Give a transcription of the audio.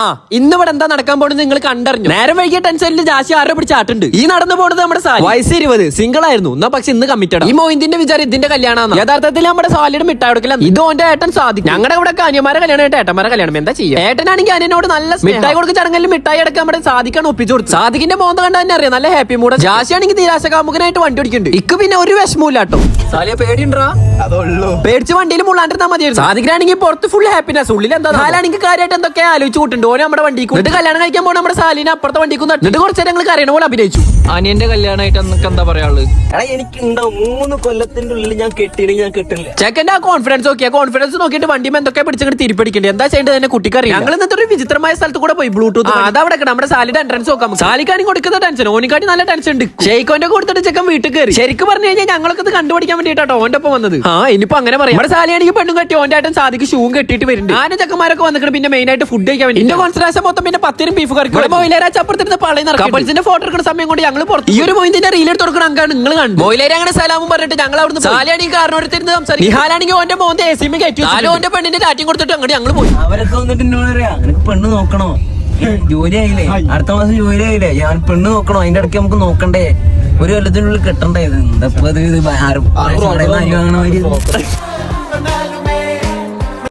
ആ ഇന്ന് ഇവിടെ എന്താ നടക്കാൻ പോകുന്നത് നിങ്ങൾ കണ്ടറിഞ്ഞു? നേരം വൈകിയ ടെൻഷനിൽ ജാസി ആരെ പിടിച്ചാട്ടുണ്ട് ഈ നടന്നു പോണത് നമ്മുടെ സാലി. വയസ്സ് ഇരുപത് സിംഗിൾ ആയിരുന്നു. എന്നാ പക്ഷെ ഇന്ന് കമ്മിറ്റഡ് ഈ മോയിന്റിന്റെ വിചാരം ഇതിന്റെ കല്യാണം യഥാർത്ഥത്തിൽ നമ്മുടെ സാലിയുടെ മിഠായി കൊടുക്കില്ല ഇത് ഓന്റെ ഏട്ടൻ സാധിക്കും. ഞങ്ങളുടെ ഇവിടെ കാനിയമാരെ കല്യാണം ആയിട്ട് ഏട്ടന്മാരെ കല്യാണം. എന്താ ചെയ്യാം? ഏട്ടനാണെങ്കിൽ അനിയനോട് നല്ല മിഠായി കൊടുക്കുന്ന ചടങ്ങിൽ മിഠായി അടക്കം നമ്മുടെ സാധിക്കാണ് ഒപ്പിച്ചു കൊടുത്തു സാധിക്കിന്റെ മോന്ത കണ്ടാൽ തന്നെ അറിയാം. നല്ല ഹാപ്പി മൂഡ് ജാസിയാണെങ്കിൽ നിരാശ കാമുകനായിട്ട് വണ്ടി ഓടിക്കുന്നുണ്ട്. ഇക്ക് പിന്നെ ഒരു വിഷമമില്ല കേട്ടോ സാലിയ പേടിയുണ്ടാ? അതുള്ളൂ പേടിച്ച് വണ്ടിയിൽ മുള്ളാണ്ടിരുന്നാ മതിയായിരുന്നു. സാധിക്കാണെങ്കിൽ പുറത്ത് ഫുൾ ഹാപ്പിനെസ് ഉള്ളിൽ എന്താ സാലാണെങ്കിൽ കാര്യമായിട്ട് എന്തൊക്കെ ആലോചിച്ച് കൂട്ടുണ്ട്? ഓനെ നമ്മുടെ വണ്ടിക്ക് എന്നിട്ട് കല്യാണം കഴിക്കാൻ പോണ നമ്മുടെ സാലിനെ അപ്പുറത്തെ വണ്ടിക്ക് എന്നിട്ട് കുറച്ച് നേരങ്ങൾ കരയണ പോലെ അഭിനയിച്ചു. അനിയന്റെ കല്യാണമായിട്ട് എന്നൊക്കെ എന്താ പറയാനുള്ളത് എടാ എനിക്ക് മൂന്ന് കൊല്ലത്തിന്റെ ഉള്ളിൽ ഞാൻ കെട്ടിയില്ലെങ്കിൽ ഞാൻ കെട്ടില്ല. ചെക്കന്റെ ആ കോൺഫിഡൻസ് നോക്കിയാ കോൺഫിഡൻസ് നോക്കിയിട്ട് വണ്ടിമേ എന്തൊക്കെ പിടിച്ചിട്ട് തിരിപ്പടിക്കണ്ടേ? എന്താ ചെയ്യേണ്ടത് തന്നെ കുട്ടിക്കറി ഞങ്ങൾ എന്നിട്ട് ഒരു വിചിത്രമായ സ്ഥലത്ത് കൂടെ പോയി ബ്ലൂടൂത്ത് അതവിടെ നമ്മുടെ സാലിയുടെ എൻട്രൻസ് നോക്കാം സാലിക്കാണെങ്കിൽ കൊടുക്കുന്ന ടെൻഷൻ ഓനിക്കാട്ടി നല്ല ടെൻഷൻ ഉണ്ട്. ഷെയ്ക്കോന്റെ കൊടുത്തിട്ട് ചെക്കൻ വീട്ടിൽ കയറി. ശരിക്കും പറഞ്ഞു കഴിഞ്ഞാൽ ഞങ്ങളൊക്കെ ഇത് കണ്ടുപിടിക്കാൻ വേണ്ടിയിട്ടോ ഓന്റെ ഒപ്പം വന്നത്. ആ ഇനിയിപ്പോ അങ്ങനെ പറയാം. നമ്മുടെ സാലിയാണെങ്കിൽ പെണ്ണും കെട്ടി ഓന്റെ ആയിട്ടും സാധിക്ക് ഷൂവും കെട്ടിയിട്ട് വരുന്നുണ്ട്. ആന ചെക്കന്മാരൊക്കെ വന്നിട്ട് പിന്നെ മെയിൻ ആയിട്ട് ഫുഡ് കഴിക്കാൻ വേണ്ടി. എന്റെ കോൺസെൻട്രേഷൻ മൊത്തം പിന്നെ പത്തിനും ബീഫ് കറി ബോയിലേരാച്ച് അപ്പുറത്തിന്റെ പളയിൽ കപ്പിൾസിന്റെ ഫോട്ടോ എടുക്കുന്ന സമയം കൊണ്ട് ഞങ്ങൾ പുറത്ത് ഈ ഒരു പോയിന്റിന്റെ റീൽ എടുത്ത് കൊടുക്കണം അങ്ങനെ നിങ്ങൾ കണ്ടു മൊയിലേരെ അങ്ങനെ സലാമും പറഞ്ഞിട്ട് ഞങ്ങൾ അവിടുന്ന് സാലിയാണെങ്കിൽ കാരണോടത്തിരുന്ന് സംസാരിക്കും. നിഹാലാണെങ്കിൽ ഓന്റെ മോന്റെ എ സിമി കയറ്റി സാലോ ഓന്റെ പെണ്ണിന്റെ ഡാറ്റിംഗ് കൊടുത്തിട്ട് അങ്ങോട്ട് ഞങ്ങൾ പോയി. അവരൊക്കെ വന്നിട്ട് എന്നോട് പറയാ പെണ്ണ് നോക്കണോ? ജോലി ആയില്ലേ അടുത്ത മാസം ജോലി ആയില്ലേ ഞാൻ പെണ്ണ് നോക്കണോ? അതിന്റെ ഇടയ്ക്ക് നമുക്ക് നോക്കണ്ടേ? ഒരു കൊല്ലത്തിനുള്ളിൽ കെട്ടണ്ടേ ഇത്? എന്താ ഇത് ആരും-